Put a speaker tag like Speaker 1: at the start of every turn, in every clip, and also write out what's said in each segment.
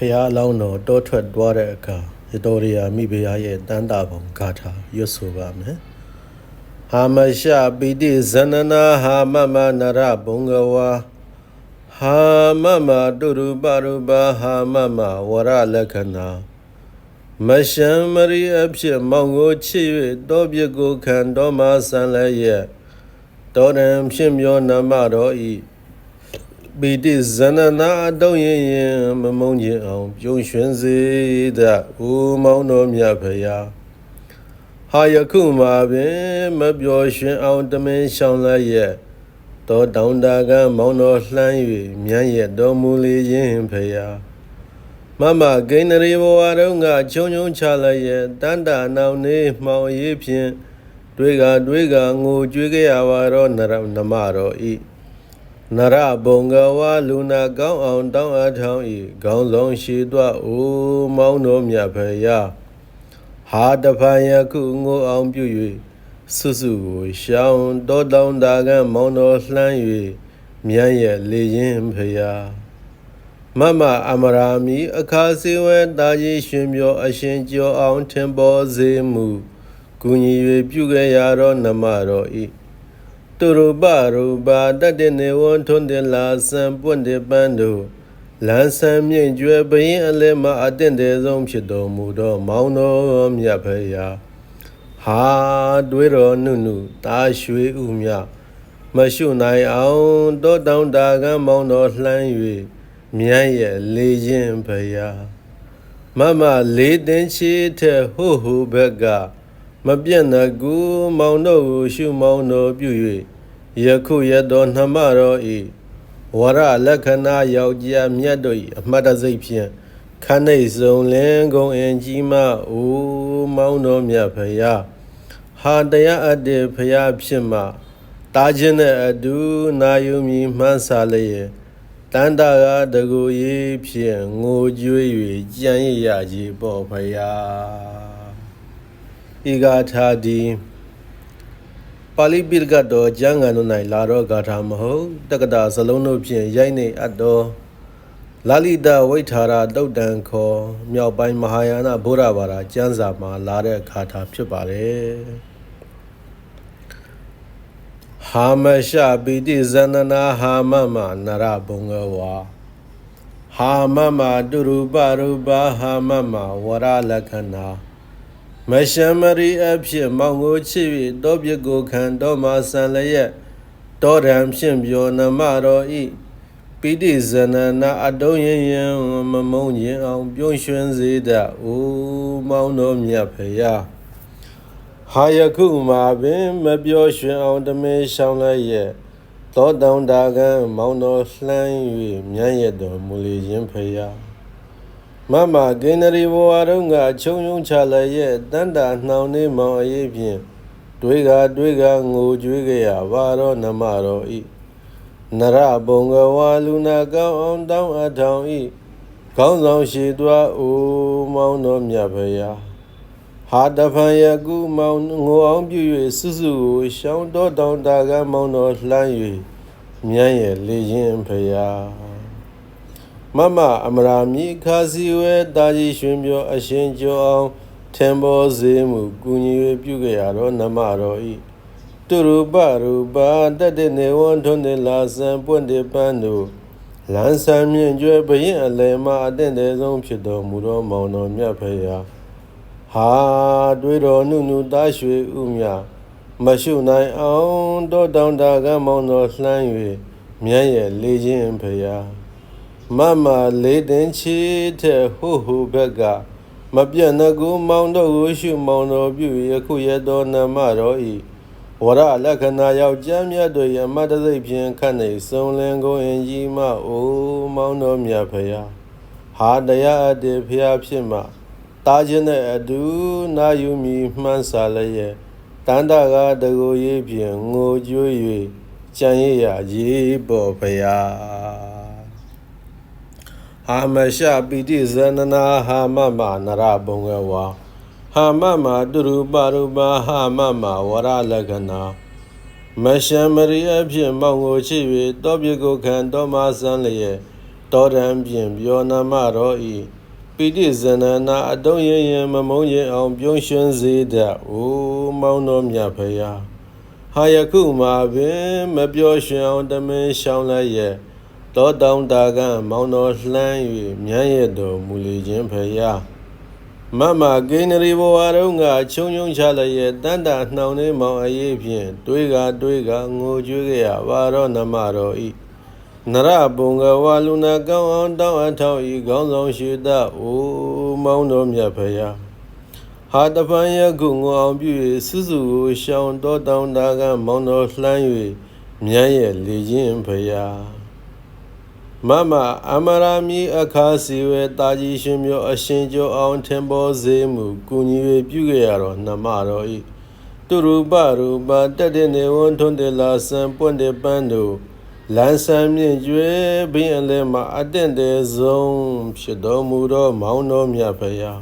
Speaker 1: ဖះအလောင်းတော်တောထွက်သွားတဲ့အခါရတော်ရယာမိဖုရားရဲ့တန်တာပုံဂါထာရွတ်ဆိုပါမယ်ဟာမရှပိတိဇနနာဟာမမနရဘုံကဝါဟာမမတုရူပရူပဟာမမဝရလက္ခဏာမရှံမရိအဖြစ်မောင်ကိုချစ်၍တောပြကိုခံတော်မဆန်လည်းရဲ့တောရံဖြစ်မျောနမတော်ဤ ပီတိဇနနာအတုံးရင်ရင်မမုန်းခြင်းအောင်ပြုံးရွှင်စေတတ်ဦးမောင်းတော်မြတ်ဖရာဟာယခုမှာပင်မပျော်ရွှင်အောင်တမင်ရှောင်းလည်းရဲ့တောတောင်တာကမောင်းတော်လှမ်း၍မြန်းရဲ့တော်မူလေခြင်းဖရာမမဂိန္ဒရီဘဝတုန်းကခြုံခြုံချလိုက်ရဲ့တန်တာနောင်နေမှောင်ရေးဖြင့်တွေးကတွေးကငိုကြွေးကြရပါတော့နရနမတော်ဤ နရဘုံကဝါလူနာကောင်းအောင်တောင်းအထောင်းဤခေါင်းဆောင်ရှိသွားအိုးမောင်းတော်မြတ်ဖရာဟာတဖန်ယခုငိုအောင်ပြု၍စွစုကိုရှောင်းတောတောင်းတာကမောင်းတော်လှမ်း၍မြန်းရဲ့လေရင်ဖရာမမအမရာမီအခါစေဝဲတာကြီးရှင်ပြောအရှင်ကျော်အောင်ထင်ပေါ်စေမူကုညီ၍ပြုခဲ့ရတော့နမတော်ဤ သူရူပရူပါတတ္တနေဝထွန်းတင်လာစံပွင့်တဲ့ပန်းတို့လန်းဆန်းမြင့်ကျွယ်ဘရင်အလဲမှာအတင့်တယ်ဆုံးဖြစ်တော်မူသောမောင်တော်မြတ်ဖရာဟာတွေးတော်နုနုတာရွှေဥမြမရှုနိုင်အောင်တောတောင်တာကမောင်တော်လှမ်း၍မြန်းရဲ့လေခြင်းဖရာမမလေးတင်ချီထက်ဟို့ဟိုဘက်က မပြတ်နကူမောင်တို့ကိုရှုမောင်တော်ပြု၍ယခုရတော်နှမတော်ဤဝရလက္ခဏာယောက်ျားမြတ်တို့၏အမှတ်တစိတ်ဖြင့်ခန္ဓိစုံလင်းကုန်အင်ကြီးမအိုမောင်တော်မြတ်ဖရာဟာတရားအတ္တဖရာဖြစ်မှတာခြင်းနဲ့အတူနာယုမီမှန်းစာလျက်တန်တာကတကူရေးဖြင့်ငိုကြွေး၍ကြံ့ရရကြီးပေါ်ဖရာ ဤဂါထာဒီပါဠိပိဋကတ်တော်ကျမ်းဂန်တို့၌လာတော့ဂါထာမဟုတ်တက္ကတာစလုံးတို့ဖြင့်ရိုက်နေအပ်တော်လာလိတဝိထာရတုတ်တံခေါ်မြောက်ပိုင်းမဟာယာနဗုဒ္ဓဘာသာကျမ်းစာမှာလာတဲ့ဂါထာဖြစ်ပါတယ်ဟာမရှပိတိဇန္နနာဟာမမနရဘုံကဝါဟာမမတုရူပရူပဟာမမဝရလက္ခဏာ မရှမရိအဖြစ်မောင်ကိုချစ်၍တောပြကိုခံတော်မှာဆန်လျက်တောရံဖြင့်ပြောနမတော်ဤပိဋိဇနနာအတုံးရင်ရင်မမုံရင်အောင်ပြုံးရွှင်စေတတ်အိုမောင်တော်မြတ်ဖရာဟာယခုမှာပင် မပြောရွှင်အောင်တမင်ရှောင်းလိုက်ရဲ့သောတောင်တာကံမောင်တော်လှမ်း၍မြန်းရတော်မူလေခြင်းဖရာ မမဂိန္ဒရီဘဝတုန်းကခြုံယုံချလိုက်ရဲ့တန်တာနှောင်နေမောင်အရေးဖြင့်တွေးကတွေးကငိုကြွေးကြရပါတော့နမတော်ဤနရဘုံကဝါလူနာကောင်းအောင်တောင်းအထောင်ဤခေါင်းဆောင်ရှိသွားအိုမောင်းတော်မြတ်ဖရာဟာတဖန်ယကုမောင်ငိုအောင်ပြု၍စွစုကိုရှောင်းတော်တောင်တာကမောင်းတော်လှမ်း၍မြန်းရဲ့လေရင်ဖရာ မမအမရာမြီခါစီဝဲတာကြီးရွှင်ပြောအရှင်ကျော်အောင်ထင်ပေါ်စေမှုကုညီ၍ပြုကြရတော့နမတော်ဤတုရူပရူပတတ္တနေဝံထွန်းတင်လာစံပွင့်တေပန်းတို့လန်းဆန်းမြင့်ကျွဲဘရင်အလယ်မှာအတင့်တယ်ဆုံးဖြစ်တော်မူသောမောင်တော်မြတ်ဖရာဟာတွေးတော်နုနုသားရွှေဥမြမရှုနိုင်အောင်တောတောင်တာကမောင်တော်လှမ်း၍မြန်းရဲ့လေခြင်းဖရာ မမလေးတင်ချီတဲ့ဟိုဟိုဘက်ကမပြတ်နကူမောင်တို့ကိုရှုမောင်တော်ပြုယခုရတော်နမတော်ဤဝရလက္ခဏာယောက်ျားမြတ်တို့ယမတသိပ်ဖြင့်ခန့်နေစုံလင်ကိုအင်ကြီးမအိုမောင်တော်မြတ်ဖရာဟာတရားအတ္တဖရာဖြစ်မှတာခြင်းနဲ့အတူနာယူမီမှန်းစာလည်းရဲ့တန်တာကတကူရေးဖြင့်ငိုကြွေး၍ကြံရရရေးပေါ်ဖရာ ဟာမရှပိတိဇနနာဟာမမနရဘုံကဝါဟာမမတုရူပရူပဟာမမဝရလက္ခဏာမရှံမရိအဖြစ်မောင်ကိုချစ်၍တောပြကိုခံတော်မဆန်းလျက်တောရံပြင်ပြောနာမတော်ဤပိဋိဇနနာအတုံးရင်ရင်မမုံရင်အောင်ပြုံးရွှင်စေတတ်အိုမောင်းတော်မြတ်ဖရာဟာယခုမှာပင်မပြောရွှင်အောင်တမင်ရှောင်းလိုက်ရဲ့ တောတောင်တာကမောင်းတော်လှမ်း၍မြန်းရတော်မူလေခြင်းဖရာမမကိနရီဘဝရုံးကချုံချုံချလိုက်ရဲ့တန်တာနှောင်နေမောင်အရေးဖြင့်တွေးကတွေးကငိုကြွေးကြရပါတော့နမတော်ဤနရပုံကဝလူနာကောင်းအောင်တောင်းအထောက်ဤကောင်းဆောင်ရှိတအိုမောင်းတော်မြတ်ဖရာဟာတပန်ရကုငောအောင်ပြု၍စုစုကိုရှောင်းတော်တောင်းတာကမောင်းတော်လှမ်း၍မြန်းရဲ့လေခြင်းဖရာ မမအမရာမီအခါစီဝဲတာကြီးရှင်မျိုးအရှင်ကျော်အောင်ထင်ပေါ်စေမှုကုညီ၍ပြုခဲ့ရတော်နှမတော်ဤသူရူပရူပတက်တဲ့နေဝန်ထွန်းတယ်လာဆံပွင့်တဲ့ပန်းတို့လန်ဆန်းမြင့်ကျွဲဘင်းအလဲမှာအတင့်တဲ့ဆုံးဖြစ်တော်မူသောမောင်တော်မြတ်ဖရာ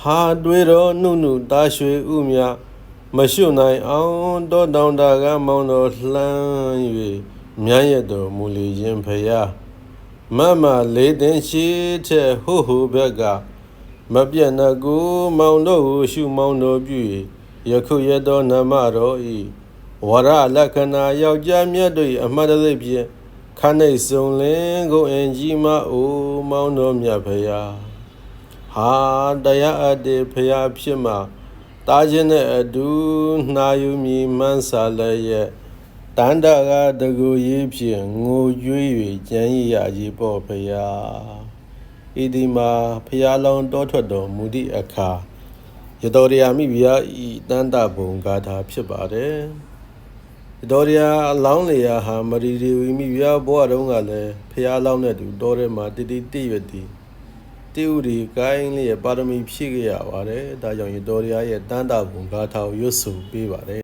Speaker 1: ဟာတွေတော်နှုနှုတာရွှေဥမြမရှုနိုင်အောင်တောတောင်တာကမောင်တော်လှမ်း၍ မြန်းရတော်မူလေခြင်းဖရာမမလေးတင်ရှိတဲ့ဟိုဟိုဘက်ကမပြတ်နှကူမောင်တော်ကိုရှုမောင်တော်ပြု၍ယခုရတော်နမတော်ဤဝရလက္ခဏာယောက်ျားမြတ်တို့၏အမှတ်တရဖြင့်ခန္ဓာစုံလင်ကိုအင်ကြီးမအိုမောင်းတော်မြတ်ဖရာဟာတရားအတ္တဖရာဖြစ်မှတာခြင်းနဲ့အတူနှာယူမြည်မှန်းစာလည်းရဲ့ တန်တကတကူရေးဖြင့်ငိုကြွေး၍ကြမ်းရည်ရကြီးပေါ့ဖရာဤဒီမှာဖရာလောင်းတောထွက်တော်မူသည့်အခါရတော်ရယာမိဖုရားဤတန်တဘုံဂါထာဖြစ်ပါတယ်တော်ရယာအလောင်းလေယာဟာမရီရီဝီမိဖုရားဘဝတုန်းကလည်းဖရာလောင်းတဲ့သူတော်ထဲမှာတတိတိရွတ်တီတိဥဒီကိုင်းလေးရဲ့ပါရမီဖြည့်ခဲ့ရပါတယ်ဒါကြောင့်ရတော်ရယာရဲ့တန်တဘုံဂါထာကိုရွတ်ဆိုပေးပါတယ်